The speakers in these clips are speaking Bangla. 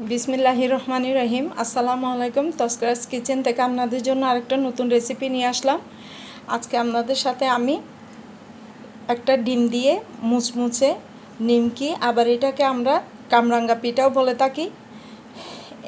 বিসমিল্লাহি রহমানি রহিম। আসসালামু আলাইকুম। তস্করাজ কিচেন থেকে আপনাদের জন্য আরেকটা নতুন রেসিপি নিয়ে আসলাম। আজকে আপনাদের সাথে আমি একটা ডিম দিয়ে মুচমুচে নিমকি, আবার এটাকে আমরা কামরাঙ্গা পিঠাও বলে থাকি।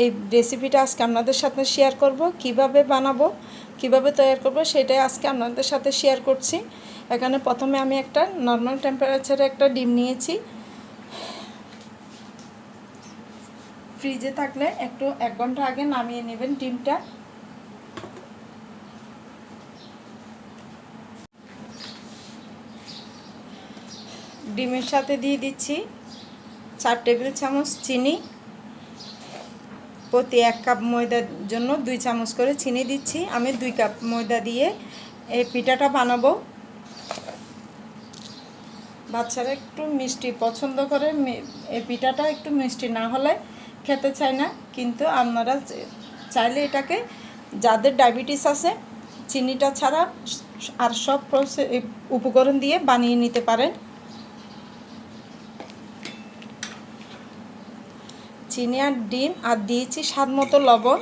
এই রেসিপিটা আজকে আপনাদের সাথে শেয়ার করব, কীভাবে বানাবো, কীভাবে তৈরি করব, সেটাই আজকে আপনাদের সাথে শেয়ার করছি। এখানে প্রথমে আমি একটা নর্মাল টেম্পারেচারে একটা ডিম নিয়েছি। ফ্রিজে থাকলে একটু এক ঘণ্টা আগে নামিয়ে নেবেন ডিমটা। ডিমের সাথে দিয়ে দিচ্ছি চার টেবিল চামচ চিনি। প্রতি এক কাপ ময়দার জন্য দুই চামচ করে চিনি দিচ্ছি। আমি দুই কাপ ময়দা দিয়ে এই পিঠাটা বানাবো। বাচ্চারা একটু মিষ্টি পছন্দ করে এই পিঠাটা একটু মিষ্টি না হলে খেতে চায় না, কিন্তু আপনারা চাইলে এটাকে, যাদের ডায়াবেটিস আছে, চিনিটা ছাড়া আর সব উপকরণ দিয়ে বানিয়ে নিতে পারেন। চিনি আর ডিম, আর দিয়েছি স্বাদ মতো লবণ।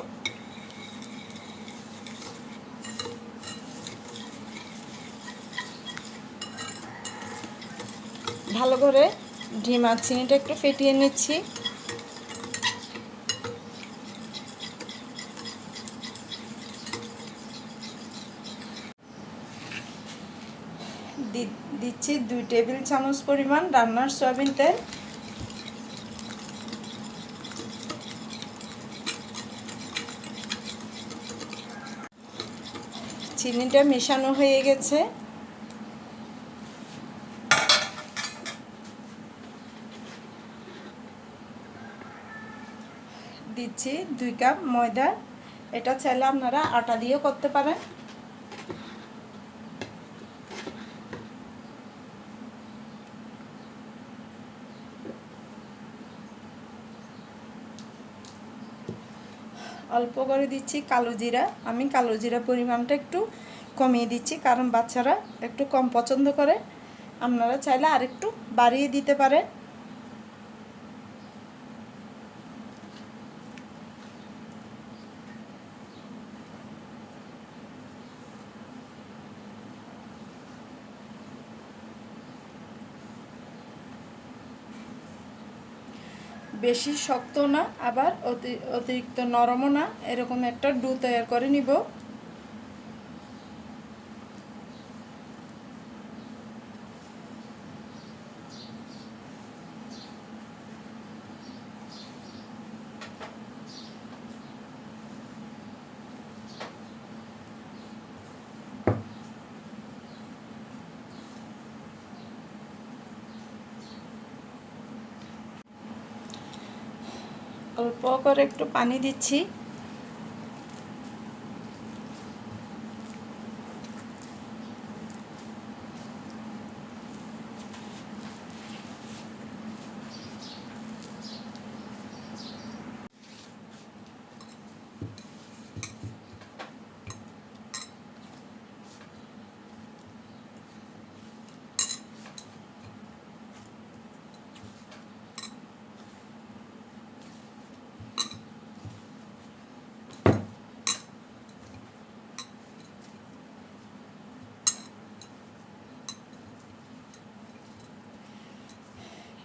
ভালো করে ডিম আর চিনিটা একটু ফেটিয়ে নিচ্ছি। দিচ্ছি দুই টেবিল চামচ পরিমাণ রান্নার সয়াবিন তেল। চিনিটা মেশানো হয়ে গেছে। দিচ্ছি দুই কাপ ময়দা। এটা চাইলে আপনারা আটা দিয়েও করতে পারেন। অল্প করে দিচ্ছি কালো জিরা। আমি কালো জিরা পরিমাণটা একটু কমিয়ে দিচ্ছি, কারণ বাচ্চারা একটু কম পছন্দ করে। আপনারা চাইলে আরেকটু বাড়িয়ে দিতে পারেন। বেশি শক্ত না আবার অতি অতিরিক্ত নরমও না। এরকম একটা ডু তৈরি করে নিব। অল্প করে একটু পানি দিচ্ছি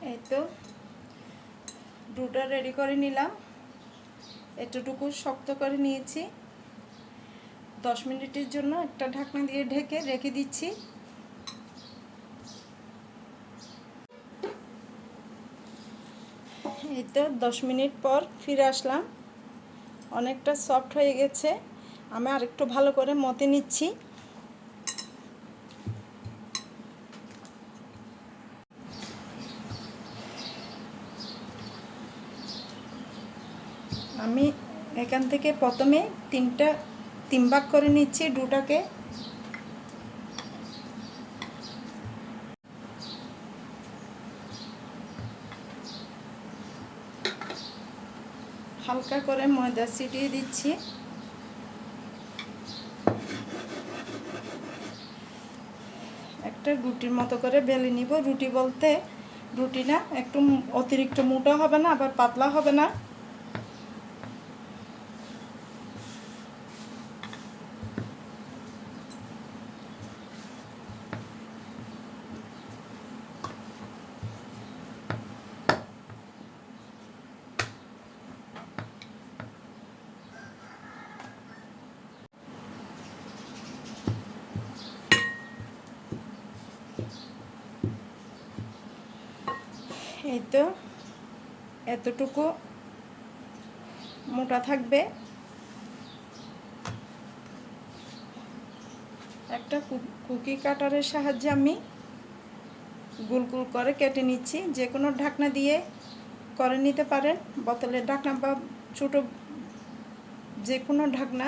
এই তো ডুটা রেডি করে নিলাম। এতটুকু শক্ত করে নিয়েছি। দশ মিনিটের জন্য একটা ঢাকনা দিয়ে ঢেকে রেখে দিচ্ছি। এই তো দশ মিনিট পর ফিরে আসলাম। অনেকটা সফট হয়ে গেছে। আমি আরেকটু ভালো করে মতে নিচ্ছি। আমি এখান থেকে প্রথমে তিনটা, তিন ভাগ করে নিচ্ছি ডুটাকে হালকা করে ময়দা ছিটিয়ে দিচ্ছি। একটা রুটির মতো করে বেলে নিব। রুটি বলতে রুটি না, একটু অতিরিক্ত মোটা হবে না, আবার পাতলা হবে না। এই তো, এতটুকু মোটা থাকবে। একটা কুকি কাটারের সাহায্যে আমি গোল গোল করে কেটে নিচ্ছি। যে কোনো ঢাকনা দিয়ে করে নিতে পারেন। বোতলের ঢাকনা বা ছোটো যে কোনো ঢাকনা।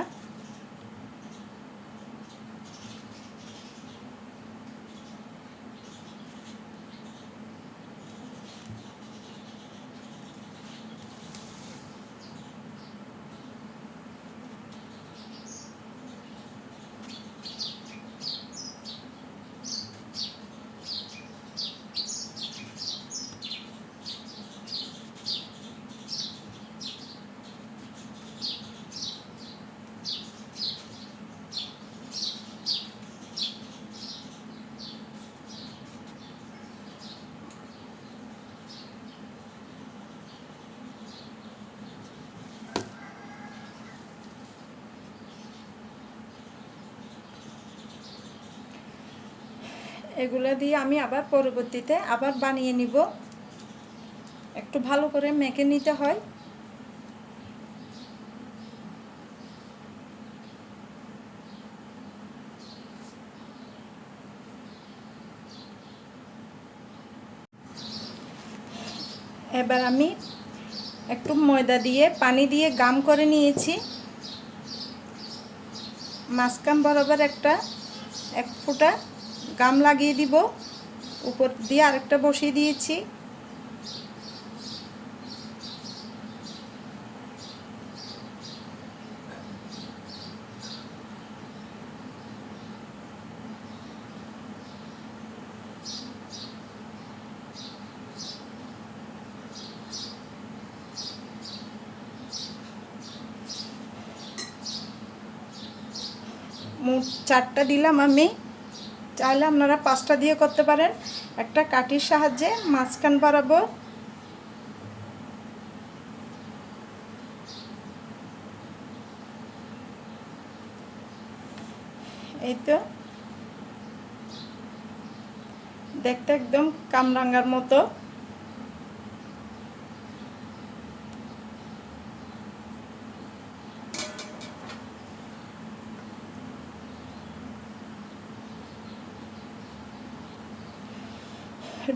এগুলো দিয়ে আমি আবার পরবর্তীতে আবার বানিয়ে নিব। একটু ভালো করে মেখে নিতে হয়। এবার আমি একটু ময়দা দিয়ে, পানি দিয়ে গাম করে নিয়েছি। মাঝখান বরাবর একটা, এক ফুটা গাম লাগিয়ে দিব। উপর দিয়ে আরেকটা বসিয়ে দিয়েছি। মোট চারটা দিলাম আমি। চাইলে আপনারা পাঁচটা দিয়ে করতে পারেন। একটা কাঠির সাহায্যে মাঝখান বাড়াবো এই তো। দেখতে একদম কামরাঙ্গার মতো।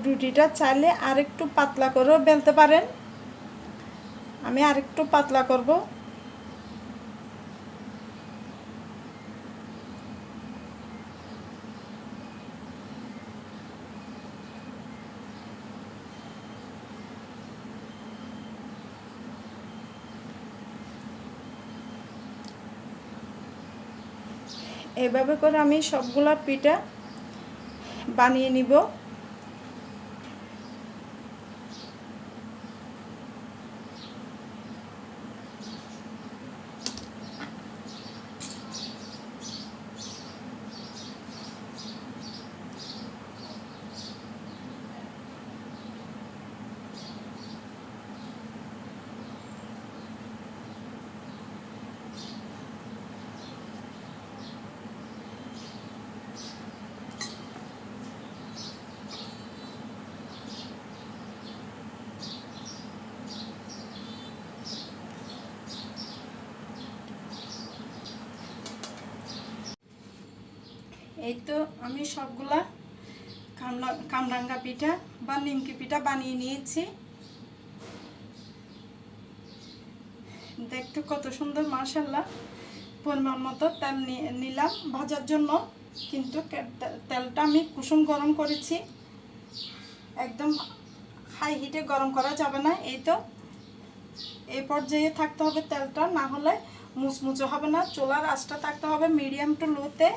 রুটিটা চাইলে আরেকটু পাতলা করেও বেলতে পারেন। আমি আরেকটু পাতলা করব। এভাবে করে আমি সবগুলা পিঠা বানিয়ে নিব। এই তো আমি সবগুলা কামরাঙ্গা পিঠা বা নিমকি পিঠা বানিয়ে নিয়েছি। দেখতে কত সুন্দর মার্শাল্লাহ পরিমাণ মতো তেল নিলাম ভাজার জন্য, কিন্তু তেলটা আমি কুসুম গরম করেছি। একদম হাই হিটে গরম করা যাবে না, এই তো। এই পর্যায়ে থাকতে হবে তেলটা, না হলে মুচমুচে হবে না, চোলার আঁচটা থাকতে হবে মিডিয়াম টু লোতে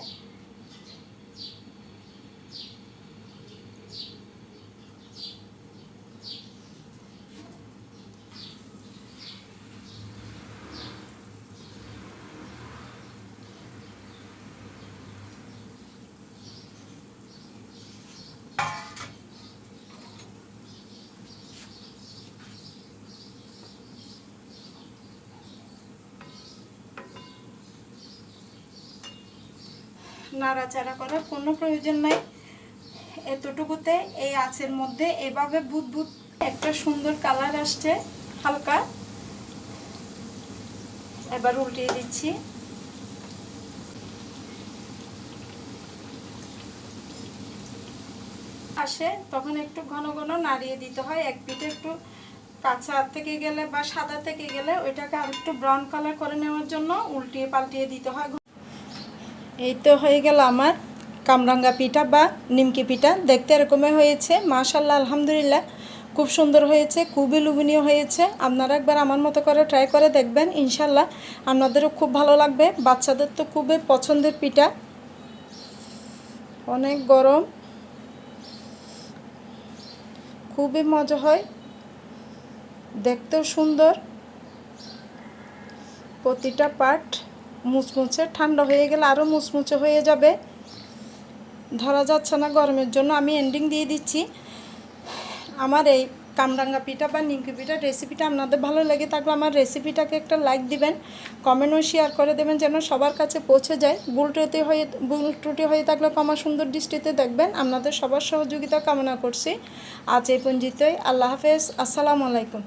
নাড়াচাড়া করার কোনো প্রয়োজন নাই। এতটুকুতে এই আঁচের মধ্যে এভাবে বুদবুদ একটা সুন্দর কালার আসছে, হালকা। এবার উল্টিয়ে দিচ্ছি। আসে, তখন একটু ঘন ঘন নাড়িয়ে দিতে হয়। এক পিঠে একটু কাঁচা থেকে গেলে বা সাদা থেকে গেলে ওইটাকে আর একটু ব্রাউন কালার করে নেওয়ার জন্য উল্টিয়ে পাল্টিয়ে দিতে হয়। এই তো হয়ে গেল আমার কামরাঙ্গা পিঠা বা নিমকি পিঠা। দেখতে এরকমই হয়েছে মাশাল্লাহ আলহামদুলিল্লাহ। খুব সুন্দর হয়েছে, খুবই লুবনীয় হয়েছে। আপনারা একবার আমার মতো করে ট্রাই করে দেখবেন ইনশাল্লাহ আপনাদেরও খুব ভালো লাগবে, বাচ্চাদের তো খুবই পছন্দের পিঠা। অনেক গরম। খুবই মজা হয়। দেখতেও সুন্দর। প্রতিটা পার্ট মুচমুচে, ঠান্ডা হয়ে গেলে আরও মুচমুচে হয়ে যাবে। ধরা যাচ্ছে না গরমের জন্য, আমি এন্ডিং দিয়ে দিচ্ছি। আমার এই কামরাঙ্গা পিঠা বা নিমকি পিঠার রেসিপিটা আপনাদের ভালো লেগে থাকলে আমার রেসিপিটাকে একটা লাইক দিবেন কমেন্টও শেয়ার করে দেবেন যেন সবার কাছে পৌঁছে যায়। ভুল ত্রুটি হয়ে, ভুল ত্রুটি হয়ে থাকলে কমা সুন্দর দৃষ্টিতে দেখবেন। আপনাদের সবার সহযোগিতা কামনা করছি। আজ এই পঞ্জিতই আল্লাহ হাফেজ। আসসালামু আলাইকুম।